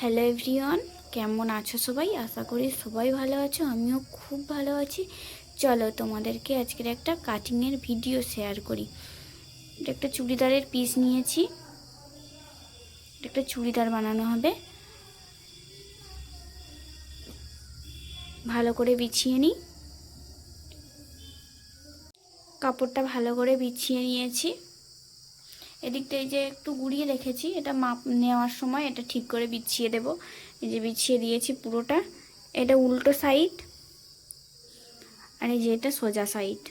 Hello everyone, কেমন আছো সবাই? আশা করি সবাই ভালো আছো, আমিও খুব ভালো আছি। চলো তোমাদেরকে আজকের একটা কাটিংয়ের ভিডিও শেয়ার করি। একটা চুড়িদারের পিস নিয়েছি। একটা চুড়িদার বানানো হবে। ভালো করে বিছিয়ে নিই। কাপড়টা ভালো করে বিছিয়ে নিয়েছি। এদিকটা এই যে একটু গুড়িয়ে রেখেছি, এটা মাপ নেওয়ার সময় এটা ঠিক করে বিছিয়ে দেব। এই যে বিছিয়ে দিয়েছি পুরোটা, এটা উল্টো সাইড আর এই যে এটা সোজা সাইড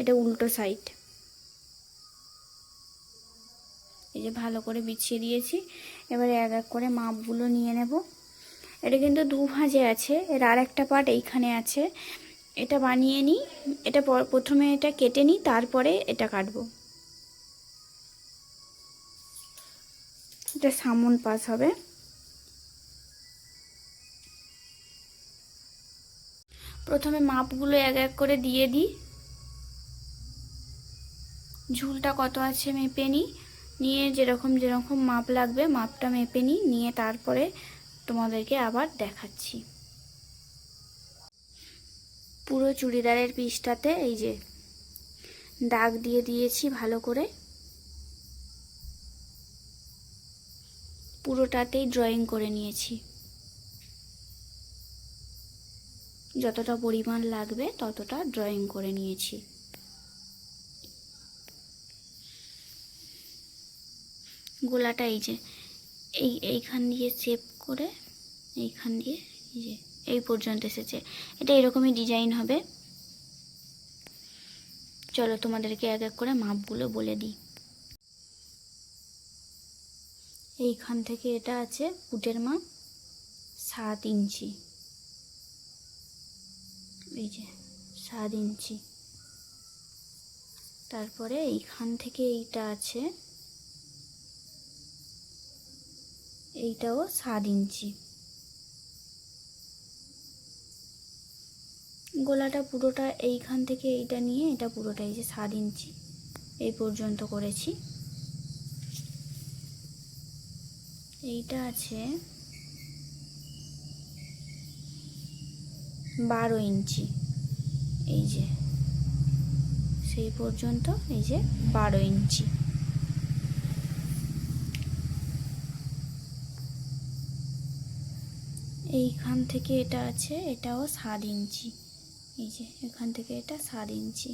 এটা উল্টো সাইড এই যে ভালো করে বিছিয়ে দিয়েছি, এবারে এক এক করে মাপগুলো নিয়ে নেব। এটা কিন্তু দু ভাঁজে আছে, এর আর একটা পার্ট এইখানে আছে। এটা বানিয়ে নিই, এটা প্রথমে এটা কেটে নিই, তারপরে এটা কাটবো। এটা সামন পাস হবে। প্রথমে মাপগুলো এক এক করে দিয়ে দিই। ঝুলটা কত আছে মেপে নিই। নিয়ে যেরকম যেরকম মাপ লাগবে মাপটা মেপে নিই, নিয়ে তারপরে তোমাদেরকে আবার দেখাচ্ছি। পুরো চুড়িদারের পিসটাতে এই যে দাগ দিয়ে দিয়েছি ভালো করে। পুরোটাতেই ড্রয়িং করে নিয়েছি। যতটা পরিমাণ লাগবে ততটা ড্রয়িং করে নিয়েছি। গোলাটা এই যে, এই, এইখান দিয়ে সেভ করে, এইখান দিয়ে এই যে এই পর্যন্ত এসেছে। এটা এরকমই ডিজাইন হবে। চলো তোমাদেরকে এক এক করে মাপগুলো বলে দিই। এইখান থেকে এটা আছে ফুটের মাপ সাত ইঞ্চি। এই যে সাত ইঞ্চি। তারপরে এইখান থেকে এইটা আছে, এইটাও সাত ইঞ্চি। গোলাটা পুরোটা এইখান থেকে এইটা নিয়ে এটা পুরোটা এই যে সাত ইঞ্চি এই পর্যন্ত করেছি। এইটা আছে বারো ইঞ্চি। এই যে সেই পর্যন্ত এই যে বারো ইঞ্চি। এইখান থেকে এটা আছে, এটাও সাত ইঞ্চি। এই যে, এখান থেকে এটা সাত ইঞ্চি।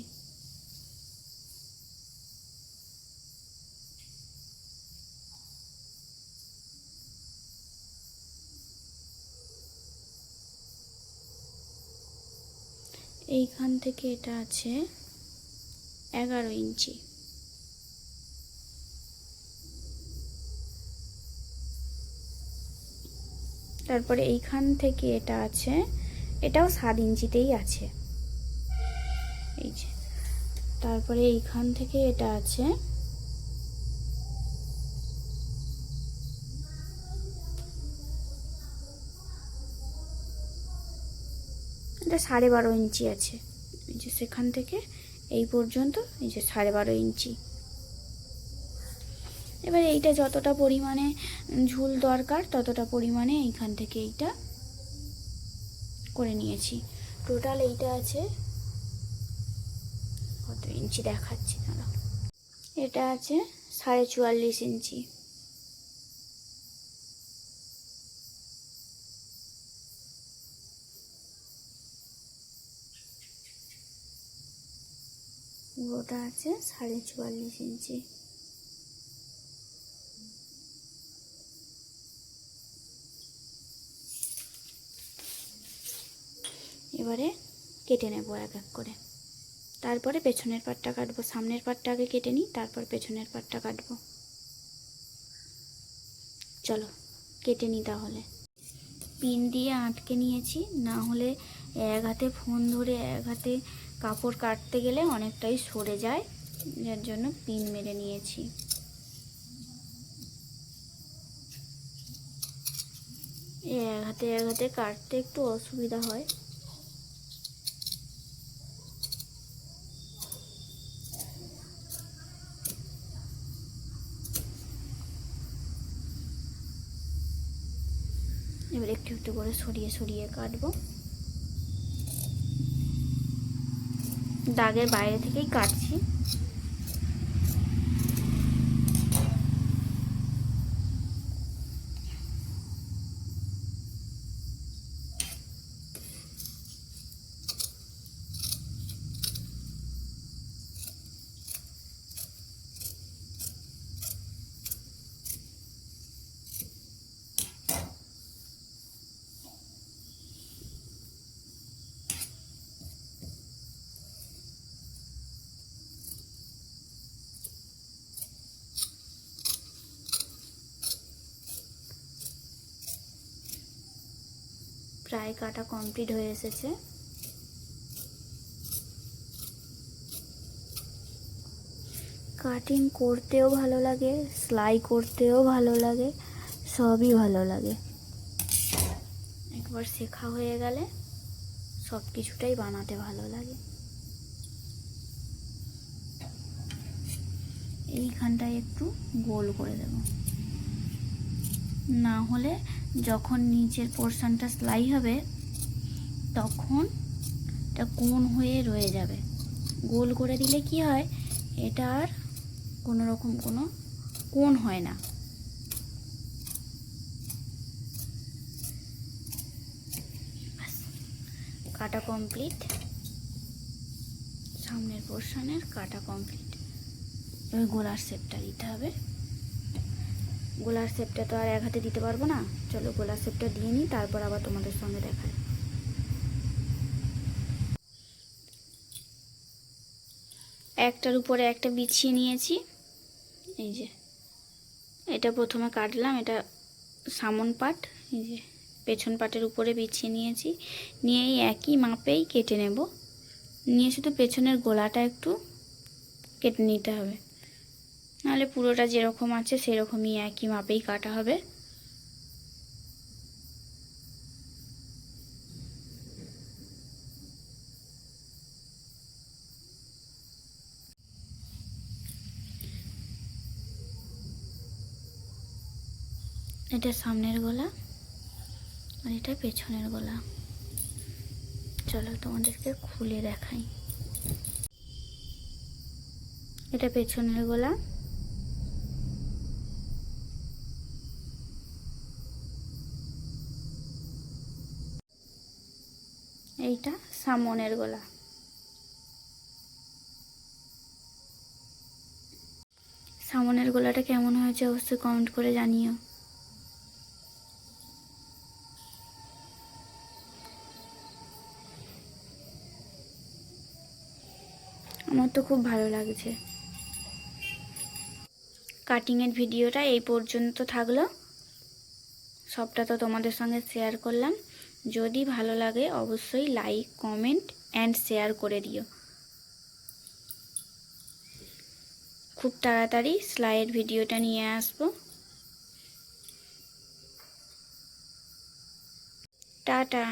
এইখান থেকে এটা আছে এগারো ইঞ্চি। তারপরে এইখান থেকে এটা আছে এটাও সাত ইঞ্চিতেই আছে। এই যে, তারপরে এইখান থেকে এটা আছে। এটা সাড়ে বারো ইঞ্চি আছে। এই যে সেখান থেকে এই পর্যন্ত, এই যে সাড়ে বারো ইঞ্চি। এবার এইটা যতটা পরিমাণে ঝুল দরকার, ততটা পরিমাণে এইখান থেকে এইটা করে নিয়েছি। টোটাল এইটা আছে কত ইঞ্চি দেখাচ্ছি দাঁড়া এটা আছে সাড়ে চুয়াল্লিশ ইঞ্চি। পুরোটা আছে সাড়ে চুয়াল্লিশ ইঞ্চি। এবারে কেটে নেব এক এক করে। তারপরে পেছনের পাটটা কাটবো, সামনের পাটটা আগে কেটে নিই, তারপর পেছনের পাটটা কাটবো। চলো, কেটে নিই তাহলে। পিন দিয়ে আটকে নিয়েছি, না হলে এক হাতে ফোন ধরে এক হাতে কাপড় কাটতে গেলে অনেকটাই সরে যায়, যার জন্য পিন মেরে নিয়েছি। এক হাতে এক হাতে কাটতে একটু অসুবিধা হয়। এবার একটু একটু করে সরিয়ে সরিয়ে কাটবো। দাগের বাইরে থেকেই কাটছি। প্রায় কাটা কমপ্লিট হয়ে এসেছে। কাটিং করতেও ভালো লাগে, সেলাই করতেও ভালো লাগে, সবই ভালো লাগে। একবার শেখা হয়ে গেলে সব কিছুটাই বানাতে ভালো লাগে। এইখানটায় একটু গোল করে দেব। না হলে যখন নিচের পোর্শনটা সেলাই হবে, তখন এটা কোন হয়ে রয়ে যাবে। গোল করে দিলে কি হয়? এটা আর কোনো রকম কোনো কোন হয় না। কাটা কমপ্লিট সামনের পোর্শনের কাটা কমপ্লিট এবার গোলার শেপটা দিতে হবে। গোলার শেপটা তো আর এক হাতে দিতে পারব না। চলো গোলার শেপটা দিয়ে নিই, তারপর আবার তোমাদের সঙ্গে দেখায়। একটার উপরে একটা বিছিয়ে নিয়েছি। এই যে, এটা প্রথমে কাটলাম, এটা সামন পাট, এই যে পেছন পাটের উপরে বিছিয়ে নিয়েছি। নিয়েই একই মাপেই কেটে নেব। নিয়ে শুধু পেছনের গোলাটা একটু কেটে নিতে হবে। নাহলে পুরোটা যেরকম আছে সেরকমই একই মাপেই কাটা হবে। এটা সামনের গলা আর এটা পেছনের গলা। চলো তোমাদেরকে খুলে দেখাই। এটা পেছনের গলা। এইটা সামনের গলা। সামনের গলাটা কেমন হয়েছে অবশ্যই কমেন্ট করে জানিও। আমার তো খুব ভালো লাগছে। কাটিংয়ের ভিডিওটা এই পর্যন্ত থাকল। সবটা তো তোমাদের সঙ্গে শেয়ার করলাম। যদি ভালো লাগে, অবশ্যই লাইক কমেন্ট অ্যান্ড শেয়ার করে দিও। খুব তাড়াতাড়ি সেলাইয়ের ভিডিওটা নিয়ে আসব। টাটা।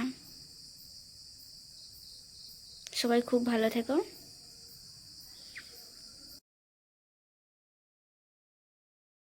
সবাই খুব ভালো থেকো।